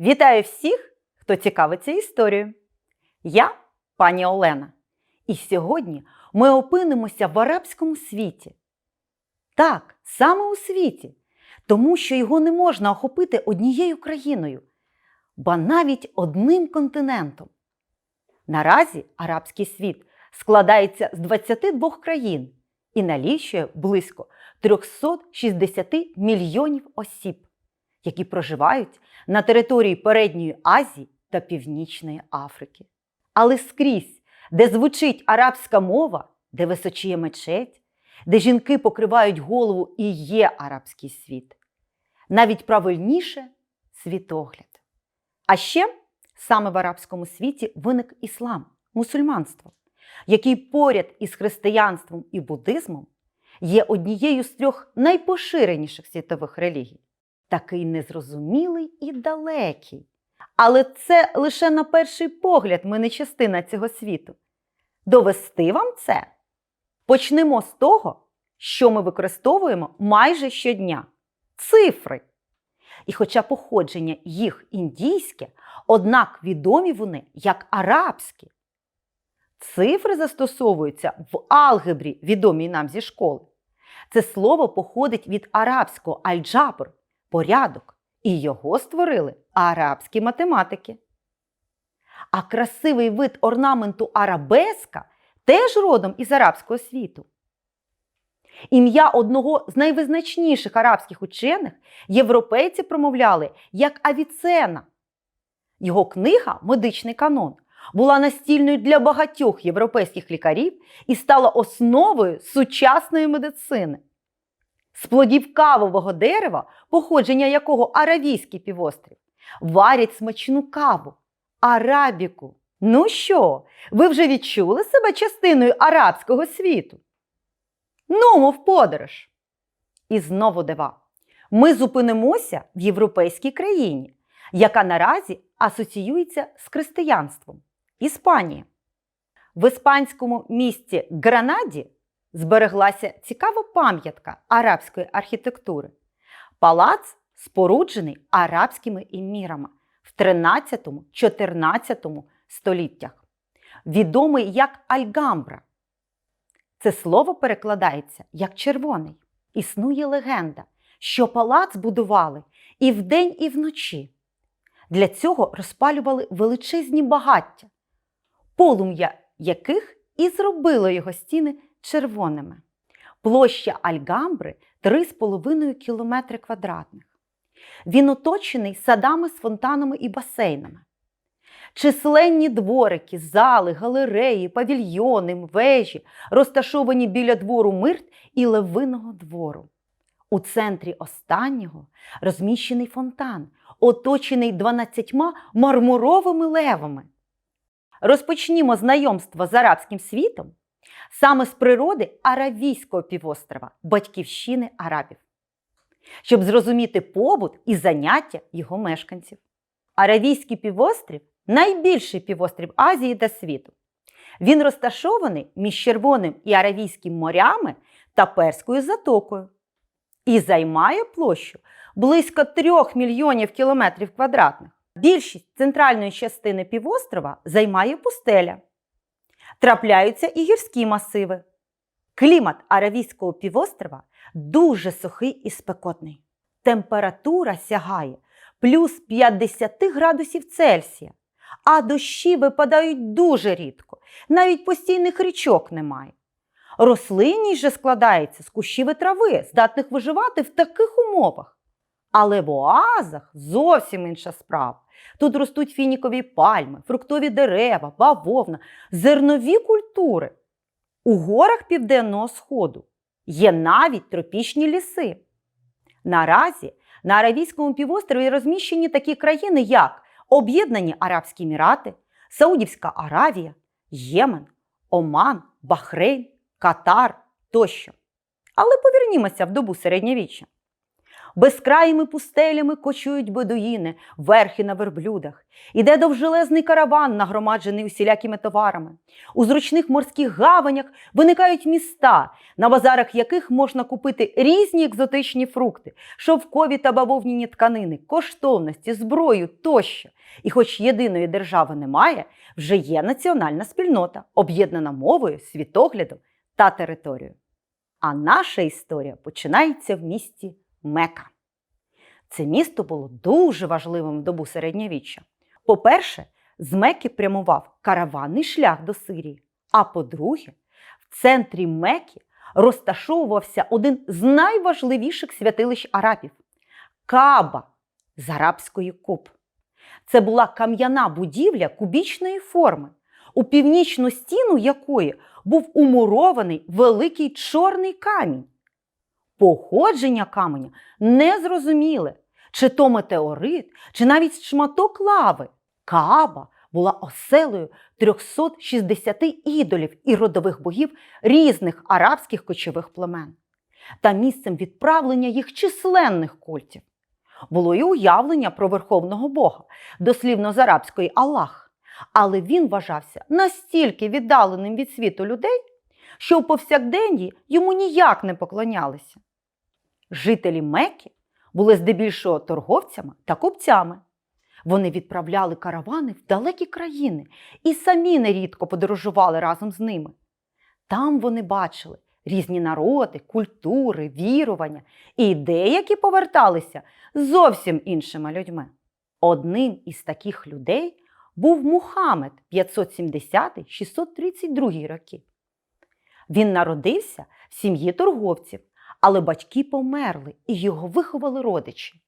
Вітаю всіх, хто цікавиться історією. Я пані Олена. І сьогодні ми опинимося в арабському світі. Так, саме у світі, тому що його не можна охопити однією країною, ба навіть одним континентом. Наразі арабський світ складається з 22 країн і налічує близько 360 мільйонів осіб, які проживають на території Передньої Азії та Північної Африки. Але скрізь, де звучить арабська мова, де височіє мечеть, де жінки покривають голову і є арабський світ, навіть правильніше світогляд. А ще саме в арабському світі виник іслам, мусульманство, який поряд із християнством і буддизмом є однією з трьох найпоширеніших світових релігій. Такий незрозумілий і далекий. Але це лише на перший погляд ми не частина цього світу. Довести вам це? Почнемо з того, що ми використовуємо майже щодня цифри. І хоча походження їх індійське, однак відомі вони як арабські. Цифри застосовуються в алгебрі, відомій нам зі школи. Це слово походить від арабського аль-джабр порядок, і його створили арабські математики. А красивий вид орнаменту арабеска теж родом із арабського світу. Ім'я одного з найвизначніших арабських учених європейці промовляли як Авіцена. Його книга Медичний канон була настільною для багатьох європейських лікарів і стала основою сучасної медицини. З плодів кавового дерева, походження якого Аравійський півострів, варять смачну каву, арабіку. Ну що, ви вже відчули себе частиною арабського світу? Нумо в подорож. І знову дива. Ми зупинимося в європейській країні, яка наразі асоціюється з християнством Іспанія. В іспанському місті Гранаді збереглася цікава пам'ятка арабської архітектури. Палац споруджений арабськими емірами в 13-14 століттях, відомий як Альгамбра. Це слово перекладається як червоний. Існує легенда, що палац будували і вдень, і вночі. Для цього розпалювали величезні багаття, полум'я яких і зробило його стіни червоними. Площа Альгамбри 3,5 км квадратних. Він оточений садами з фонтанами і басейнами. Численні дворики, зали, галереї, павільйони, вежі, розташовані біля двору мирт і левиного двору. У центрі останнього розміщений фонтан, оточений 12 мармуровими левами. Розпочнімо знайомство з арабським світом саме з природи Аравійського півострова, батьківщини арабів, щоб зрозуміти побут і заняття його мешканців. Аравійський півострів найбільший півострів Азії та світу. Він розташований між Червоним і Аравійським морями та Перською затокою і займає площу близько 3 мільйонів кілометрів квадратних. Більшість центральної частини півострова займає пустеля. Трапляються і гірські масиви. Клімат Аравійського півострова дуже сухий і спекотний. Температура сягає плюс 50 градусів Цельсія, а дощі випадають дуже рідко, навіть постійних річок немає. Рослинність же складається з кущів і трави, здатних виживати в таких умовах. Але в оазах зовсім інша справа. Тут ростуть фінікові пальми, фруктові дерева, бавовна, зернові культури. У горах Південного Сходу є навіть тропічні ліси. Наразі на Аравійському півострові розміщені такі країни, як Об'єднані Арабські Емірати, Саудівська Аравія, Ємен, Оман, Бахрейн, Катар тощо. Але повернімося в добу середньовіччя. Безкраїми пустелями кочують бедуїни, верхи на верблюдах. Іде довжелезний караван, нагромаджений усілякими товарами. У зручних морських гаванях виникають міста, на базарах яких можна купити різні екзотичні фрукти, шовкові та бавовняні тканини, коштовності, зброю тощо. І хоч єдиної держави немає, вже є національна спільнота, об'єднана мовою, світоглядом та територією. А наша історія починається в місті Мека. Це місто було дуже важливим в добу середньовіччя. По-перше, з Меки прямував караванний шлях до Сирії. А по-друге, в центрі Меки розташовувався один з найважливіших святилищ арабів Кааба з арабської куб. Це була кам'яна будівля кубічної форми, у північну стіну якої був умурований великий чорний камінь. Походження каменя не зрозуміле, чи то метеорит, чи навіть шматок лави. Кааба була оселею 360 ідолів і родових богів різних арабських кочових племен та місцем відправлення їх численних культів. Було і уявлення про верховного Бога, дослівно з арабської Аллах, але він вважався настільки віддаленим від світу людей, що в повсякденні йому ніяк не поклонялися. Жителі Мекки були здебільшого торговцями та купцями. Вони відправляли каравани в далекі країни і самі нерідко подорожували разом з ними. Там вони бачили різні народи, культури, вірування, і деякі поверталися зовсім іншими людьми. Одним із таких людей був Мухаммед 570-632 роки. Він народився в сім'ї торговців, але батьки померли і його виховали родичі.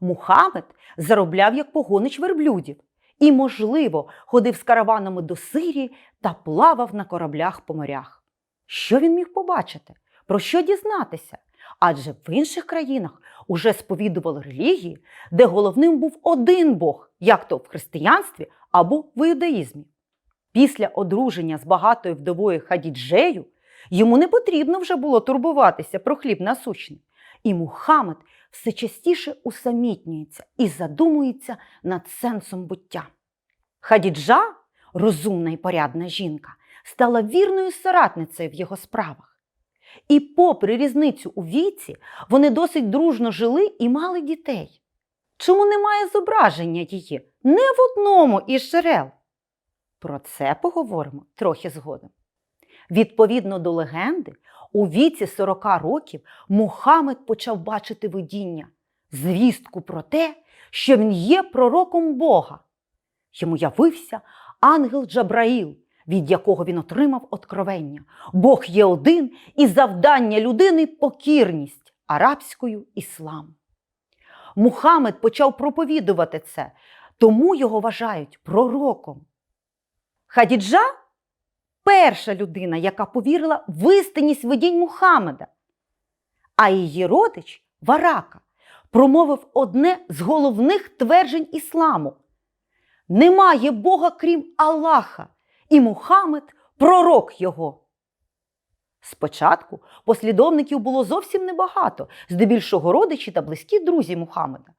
Мухаммед заробляв як погонич верблюдів і, можливо, ходив з караванами до Сирії та плавав на кораблях по морях. Що він міг побачити? Про що дізнатися? Адже в інших країнах уже сповідували релігії, де головним був один Бог, як то в християнстві або в іудаїзмі. Після одруження з багатою вдовою Хадіджею йому не потрібно вже було турбуватися про хліб насущний. І Мухаммед все частіше усамітнюється і задумується над сенсом буття. Хадіджа, розумна і порядна жінка, стала вірною соратницею в його справах. І, попри різницю у віці, вони досить дружно жили і мали дітей. Чому немає зображення її не в одному із джерел? Про це поговоримо трохи згодом. Відповідно до легенди, у віці 40 років Мухаммед почав бачити видіння, звістку про те, що він є пророком Бога. Йому явився ангел Джабраїл, від якого він отримав откровення. Бог є один і завдання людини покірність арабською іслам. Мухаммед почав проповідувати це, тому його вважають пророком. Хадіджа перша людина, яка повірила в істинність видінь Мухаммеда. А її родич Варака промовив одне з головних тверджень ісламу: Немає Бога крім Аллаха, і Мухаммед пророк його. Спочатку послідовників було зовсім небагато, здебільшого родичі та близькі друзі Мухаммеда.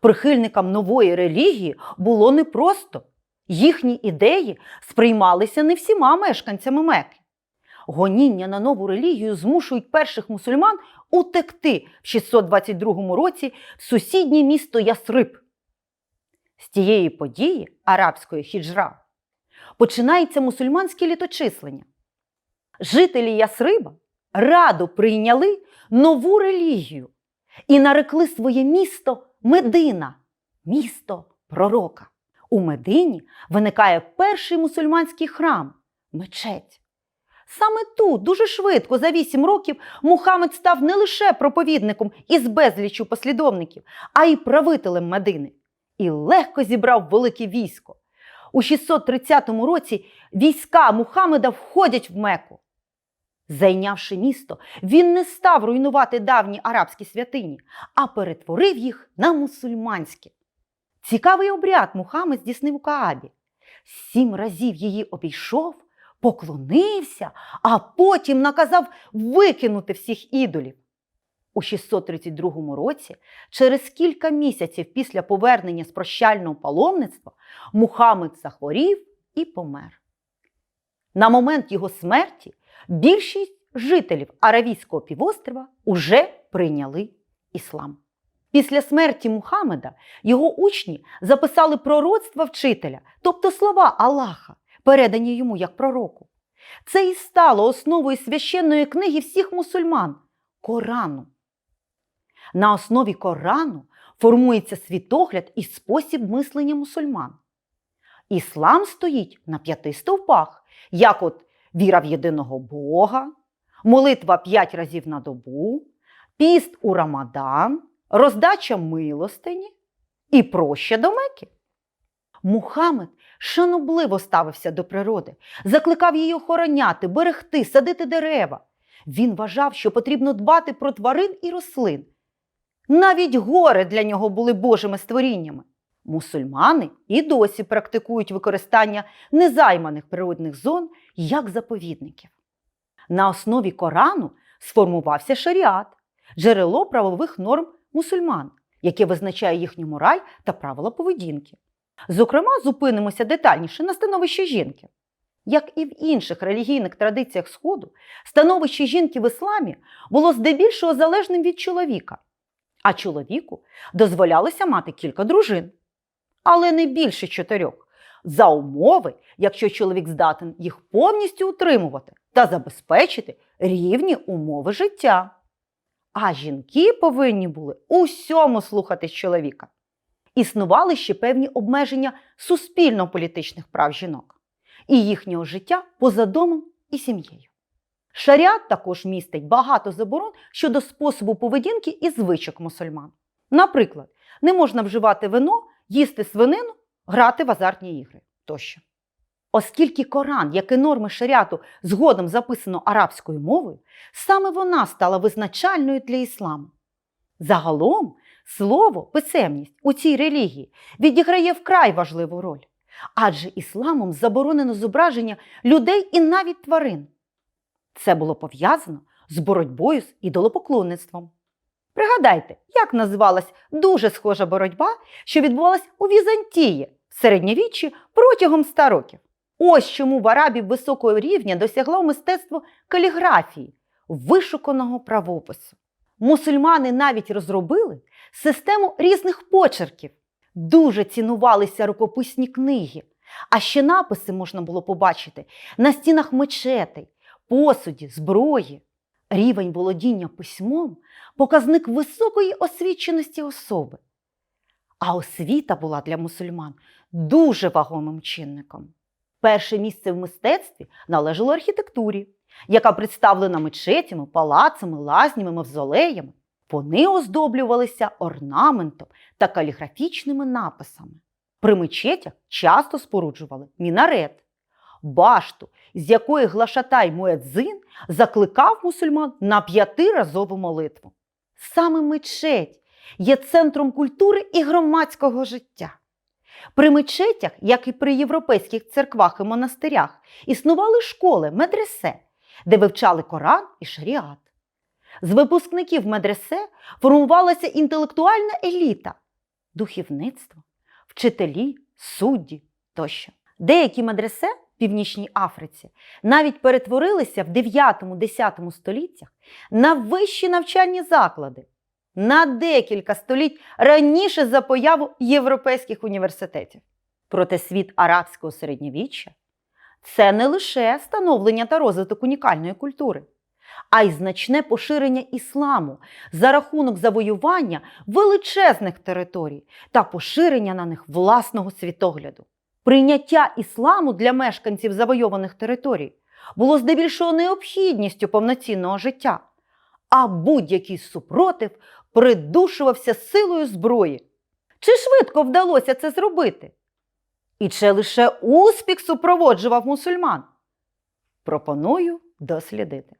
Прихильникам нової релігії було непросто. Їхні ідеї сприймалися не всіма мешканцями Меки. Гоніння на нову релігію змушують перших мусульман утекти в 622 році в сусіднє місто Ясриб. З тієї події арабської хіджра починається мусульманське літочислення. Жителі Ясриба радо прийняли нову релігію і нарекли своє місто Медина, місто пророка. У Медині виникає перший мусульманський храм мечеть. Саме тут, дуже швидко, за вісім років, Мухаммед став не лише проповідником із безлічу послідовників, а й правителем Медини. І легко зібрав велике військо. У 630 році війська Мухаммеда входять в Меку. Зайнявши місто, він не став руйнувати давні арабські святині, а перетворив їх на мусульманські. Цікавий обряд Мухаммед здійснив у Каабі. Сім разів її обійшов, поклонився, а потім наказав викинути всіх ідолів. У 632 році, через кілька місяців після повернення з прощального паломництва, Мухаммед захворів і помер. На момент його смерті більшість жителів Аравійського півострова уже прийняли іслам. Після смерті Мухаммеда його учні записали пророцтва вчителя, тобто слова Аллаха, передані йому як пророку. Це і стало основою священної книги всіх мусульман Корану. На основі Корану формується світогляд і спосіб мислення мусульман. Іслам стоїть на п'яти стовпах, як от віра в єдиного Бога, молитва п'ять разів на добу, піст у Рамадан, роздача милостині і проща до Мекки. Мухаммед шанобливо ставився до природи, закликав її охороняти, берегти, садити дерева. Він вважав, що потрібно дбати про тварин і рослин. Навіть гори для нього були божими створіннями. Мусульмани і досі практикують використання незайманих природних зон як заповідників. На основі Корану сформувався шаріат, джерело правових норм мусульман, яке визначає їхню мораль та правила поведінки. Зокрема, зупинимося детальніше на становищі жінки. Як і в інших релігійних традиціях Сходу, становище жінки в ісламі було здебільшого залежним від чоловіка, а чоловіку дозволялося мати кілька дружин, але не більше чотирьох, за умови, якщо чоловік здатен їх повністю утримувати та забезпечити рівні умови життя. А жінки повинні були усьому слухатись чоловіка. Існували ще певні обмеження суспільно-політичних прав жінок і їхнього життя поза домом і сім'єю. Шаріат також містить багато заборон щодо способу поведінки і звичок мусульман. Наприклад, не можна вживати вино, їсти свинину, грати в азартні ігри тощо. Оскільки Коран, як і норми шаріату, згодом записано арабською мовою, саме вона стала визначальною для ісламу. Загалом, слово, писемність у цій релігії відіграє вкрай важливу роль, адже ісламом заборонено зображення людей і навіть тварин. Це було пов'язано з боротьбою з ідолопоклонництвом. Пригадайте, як називалась дуже схожа боротьба, що відбувалась у Візантії в середньовіччі протягом ста років. Ось чому в арабів високого рівня досягло мистецтво каліграфії, вишуканого правопису. Мусульмани навіть розробили систему різних почерків. Дуже цінувалися рукописні книги, а ще написи можна було побачити на стінах мечетей, посуді, зброї. Рівень володіння письмом показник високої освіченості особи. А освіта була для мусульман дуже вагомим чинником. Перше місце в мистецтві належало архітектурі, яка представлена мечетями, палацами, лазнями, мавзолеями. Вони оздоблювалися орнаментом та каліграфічними написами. При мечетях часто споруджували мінарет, башту, з якої глашатай Муедзин закликав мусульман на п'ятиразову молитву. Саме мечеть є центром культури і громадського життя. При мечетях, як і при європейських церквах і монастирях, існували школи, медресе, де вивчали Коран і шаріат. З випускників медресе формувалася інтелектуальна еліта, духовництво, вчителі, судді тощо. Деякі медресе в Північній Африці навіть перетворилися в 9-10 століттях на вищі навчальні заклади на декілька століть раніше за появу європейських університетів. Проте світ арабського середньовіччя це не лише становлення та розвиток унікальної культури, а й значне поширення ісламу за рахунок завоювання величезних територій та поширення на них власного світогляду. Прийняття ісламу для мешканців завойованих територій було здебільшого необхідністю повноцінного життя, а будь-який супротив придушувався силою зброї. Чи швидко вдалося це зробити? І чи лише успіх супроводжував мусульман? Пропоную дослідити.